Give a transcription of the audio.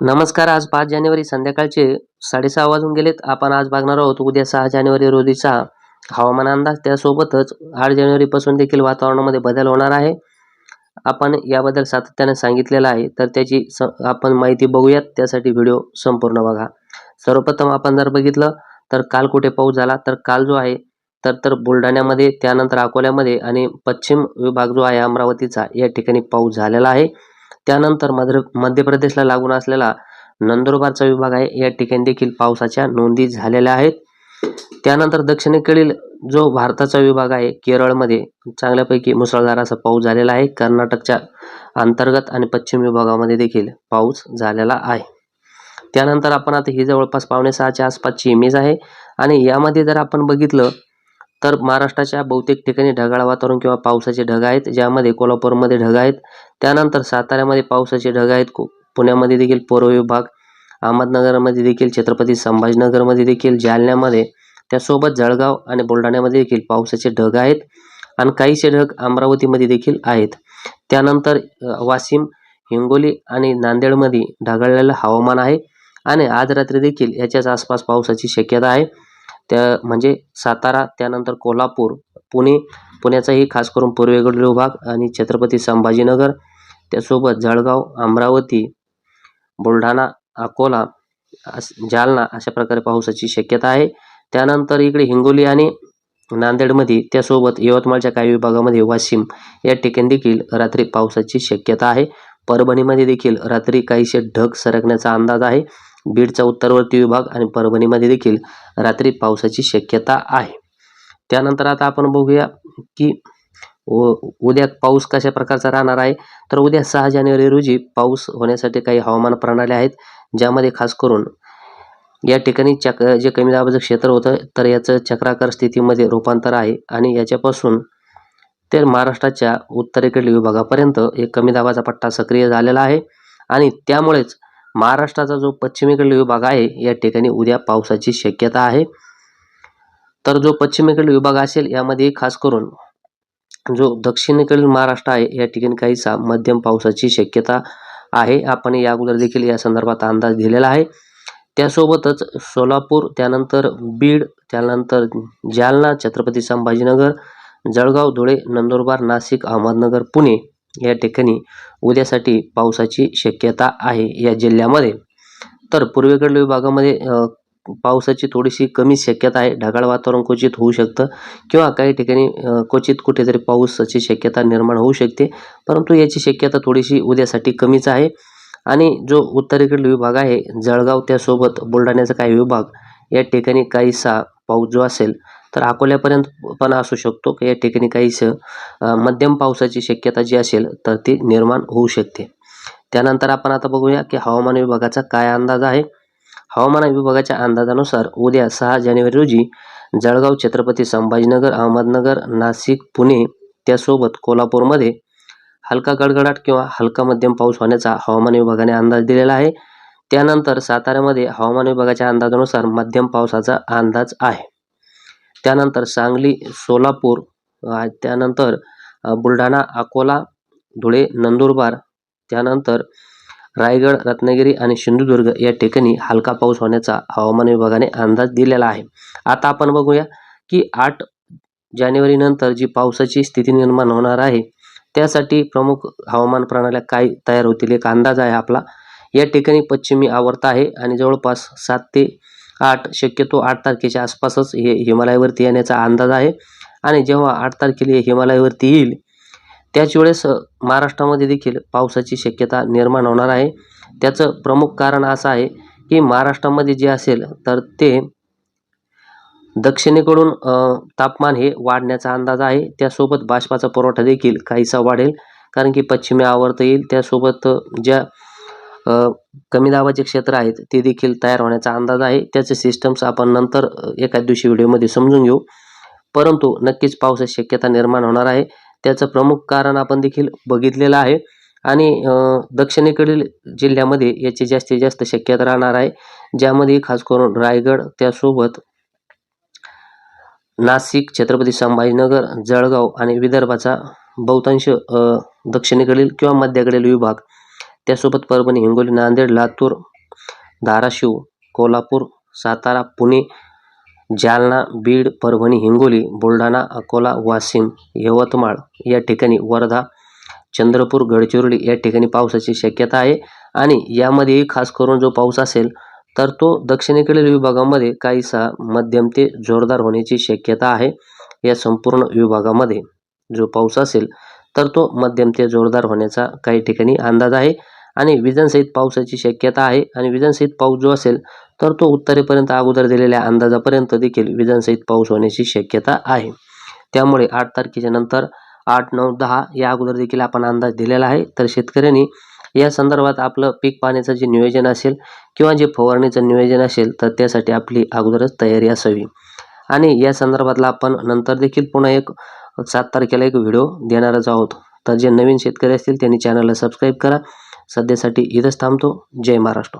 नमस्कार आज पाच जानेवारी संध्याकाळचे साडेसहा वाजून गेलेत. आपण आज बघणार आहोत उद्या सहा जानेवारी रोजीचा हवामान अंदाज. त्यासोबतच आठ जानेवारीपासून देखील वातावरणामध्ये बदल होणार आहे. आपण याबद्दल सातत्याने सांगितलेलं आहे तर त्याची स आपण माहिती बघूयात. त्यासाठी व्हिडिओ संपूर्ण बघा. सर्वप्रथम आपण जर बघितलं तर काल कुठे पाऊस झाला? तर काल जो आहे तर तर बुलढाण्यामध्ये त्यानंतर अकोल्यामध्ये आणि पश्चिम विभाग जो आहे अमरावतीचा या ठिकाणी पाऊस झालेला आहे. त्यानंतर मध्य मध्य प्रदेशला लागून असलेला नंदुरबारचा विभाग आहे. या ठिकाणी देखील पावसाच्या नोंदी झालेल्या आहेत. त्यानंतर दक्षिणेकडील जो भारताचा विभाग आहे केरळमध्ये चांगल्यापैकी मुसळधार असा पाऊस झालेला आहे. कर्नाटकच्या अंतर्गत आणि पश्चिम विभागामध्ये देखील पाऊस झालेला आहे. त्यानंतर आपण आता ही जवळपास पावणे सहाच्या आसपासची इमेज आहे. आणि यामध्ये जर आपण बघितलं तर महाराष्ट्राच्या बहुतेक ठिकाणी ढगाळ वातावरण किंवा पावसाचे ढग आहेत ज्यामध्ये कोल्हापूरमध्ये ढग आहेत. त्यानंतर साताऱ्यामध्ये पावसाचे ढग आहेत. पुण्यामध्ये देखील पूर्व विभाग अहमदनगरमध्ये देखील छत्रपती संभाजीनगरमध्ये देखील जालन्यामध्ये त्यासोबत जळगाव आणि बुलढाण्यामध्ये देखील पावसाचे ढग आहेत आणि काहीसे ढग अमरावतीमध्ये देखील आहेत. त्यानंतर वाशिम हिंगोली आणि नांदेडमध्ये ढगाळलेलं हवामान आहे आणि आज रात्री देखील याच्याच आसपास पावसाची शक्यता आहे. त्या म्हणजे सातारा त्यानंतर कोल्हापूर पुणे पुण्याचाही खास करून पूर्वेकडील विभाग आणि छत्रपती संभाजीनगर त्यासोबत जळगाव अमरावती बुलढाणा अकोला अस जालना अशा प्रकारे पावसाची शक्यता आहे. त्यानंतर इकडे हिंगोली आणि नांदेडमध्ये त्यासोबत यवतमाळच्या काही विभागामध्ये वाशिम या ठिकाणी देखील रात्री पावसाची शक्यता आहे. परभणीमध्ये देखील रात्री काहीसे ढग सरकण्याचा अंदाज आहे. बीडचा उत्तरवर्ती विभाग आणि परभणीमध्ये देखील रात्री पावसाची शक्यता आहे. त्यानंतर आता आपण बघूया की उद्या पाऊस कशा प्रकारचा राहणार आहे? तर उद्या सहा जानेवारी रोजी पाऊस होण्यासाठी काही हवामान प्रणाली आहेत ज्यामध्ये खास करून या ठिकाणी चक जे कमी दाबाचं क्षेत्र होतं तर याचं चक्राकार स्थितीमध्ये रूपांतर आहे आणि याच्यापासून ते महाराष्ट्राच्या उत्तरेकडील विभागापर्यंत एक कमी दाबाचा पट्टा सक्रिय झालेला आहे. आणि त्यामुळेच महाराष्ट्राचा जो पश्चिमेकडील विभाग आहे या ठिकाणी उद्या पावसाची शक्यता आहे. तर जो पश्चिमेकडील विभाग असेल यामध्ये खास करून जो दक्षिणेकडील महाराष्ट्र आहे या ठिकाणी काहीसा मध्यम पावसाची शक्यता आहे. आपण या अगोदर देखील या संदर्भात अंदाज दिलेला आहे. त्यासोबतच सोलापूर त्यानंतर बीड त्यानंतर जालना छत्रपती संभाजीनगर जळगाव धुळे नंदुरबार नाशिक अहमदनगर पुणे या ठिकाणी उद्यासाठी पावसाची शक्यता आहे या जिल्ह्यामध्ये. तर पूर्वेकडील विभागामध्ये पावसाची थोडीशी कमी शक्यता आहे. ढगाळ वातावरण क्वचित होऊ शकतं किंवा काही ठिकाणी क्वचित कुठेतरी पावसाची शक्यता निर्माण होऊ शकते. परंतु याची शक्यता थोडीशी उद्यासाठी कमीच आहे. आणि जो उत्तरेकडील विभाग आहे जळगाव त्यासोबत बुलढाण्याचा काही विभाग या ठिकाणी काहीसा पाऊस जो असेल तर अकोल्यापर्यंत पण असू शकतो या ठिकाणी काहीसं मध्यम पावसाची शक्यता जी असेल तर ती निर्माण होऊ शकते. त्यानंतर आपण आता बघूया की हवामान विभागाचा काय अंदाज आहे. हवामान विभागाच्या अंदाजानुसार उद्या सहा जानेवारी रोजी जळगाव छत्रपती संभाजीनगर अहमदनगर नाशिक पुणे त्यासोबत कोल्हापूरमध्ये हलका गडगडाट किंवा हलका मध्यम पाऊस होण्याचा हवामान विभागाने अंदाज दिलेला आहे. त्यानंतर साताऱ्यामध्ये हवामान विभागाच्या अंदाजानुसार मध्यम पावसाचा अंदाज आहे. त्यानंतर सांगली सोलापूर त्यानंतर बुलढाणा अकोला धुळे नंदुरबार त्यानंतर रायगड रत्नागिरी आणि सिंधुदुर्ग या ठिकाणी हलका पाऊस होण्याचा हवामान विभागाने अंदाज दिलेला आहे. आता आपण बघूया की आठ जानेवारीनंतर जी पावसाची स्थिती निर्माण होणार आहे त्यासाठी प्रमुख हवामान प्रणाल्या काय तयार होतील एक अंदाज आहे आपला. या ठिकाणी पश्चिमी आवर्त आहे आणि जवळपास सात ते आठ शक्यतो आठ तारखेच्या आसपासच हे हिमालयावरती येण्याचा अंदाज आहे. आणि जेव्हा आठ तारखेला हिमालयावरती येईल त्याच वेळेस महाराष्ट्रामध्ये देखील पावसाची शक्यता निर्माण होणार आहे. त्याचं प्रमुख कारण असं आहे की महाराष्ट्रामध्ये जे असेल तर ते दक्षिणेकडून तापमान हे वाढण्याचा अंदाज आहे. त्यासोबत बाष्पाचा पुरवठा देखील काहीसा वाढेल कारण की पश्चिमे आवर्त येईल. त्यासोबत ज्या कमी दाबाचे क्षेत्र आहेत ते देखील तयार होण्याचा अंदाज आहे. त्याचे सिस्टम्स आपण नंतर एका एखाद दिवशी व्हिडिओमध्ये समजून घेऊ. परंतु नक्कीच पावसाची शक्यता निर्माण होणार आहे. त्याचं प्रमुख कारण आपण देखील बघितलेलं आहे. आणि दक्षिणेकडील जिल्ह्यामध्ये याची जास्तीत जास्त शक्यता राहणार आहे. ज्यामध्ये खास करून रायगड त्यासोबत नाशिक छत्रपती संभाजीनगर जळगाव आणि विदर्भाचा बहुतांश दक्षिणेकडील किंवा मध्याकडील विभाग त्यासोबत परभणी हिंगोली नांदेड लातूर धाराशिव कोल्हापूर सातारा पुणे जालना बीड परभणी हिंगोली बुलढाणा अकोला वाशिम यवतमाळ या ठिकाणी वर्धा चंद्रपूर गडचिरोली या ठिकाणी पावसाची शक्यता आहे. आणि यामध्येही खास करून जो पाऊस असेल तर तो दक्षिणेकडील विभागामध्ये काहीसा मध्यम ते जोरदार होण्याची शक्यता आहे. या संपूर्ण विभागामध्ये जो पाऊस असेल तर तो मध्यम ते जोरदार होण्याचा काही ठिकाणी अंदाज आहे. आणि विजांसहित पावसाची शक्यता आहे आणि विजांसहित पाऊस जो असेल तर तो उत्तरेपर्यंत अगोदर दिलेल्या अंदाजापर्यंत देखील विजांसहित पाऊस होण्याची शक्यता आहे. त्यामुळे आठ तारखेच्या नंतर आठ नऊ दहा या अगोदर देखील आपण अंदाज दिलेला आहे. तर शेतकऱ्यांनी या संदर्भात आपलं पीक पाण्याचं जे नियोजन असेल किंवा जे फवारणीचं नियोजन असेल तर त्यासाठी आपली अगोदरच तयारी असावी. आणि या संदर्भातला आपण नंतर देखील पुन्हा एक सात तारखेला एक व्हिडिओ देणारच आहोत. तर जे नवीन शेतकरी असतील त्यांनी चॅनलला सबस्क्राईब करा. सध्यासाठी इथंच थांबतो. जय महाराष्ट्र.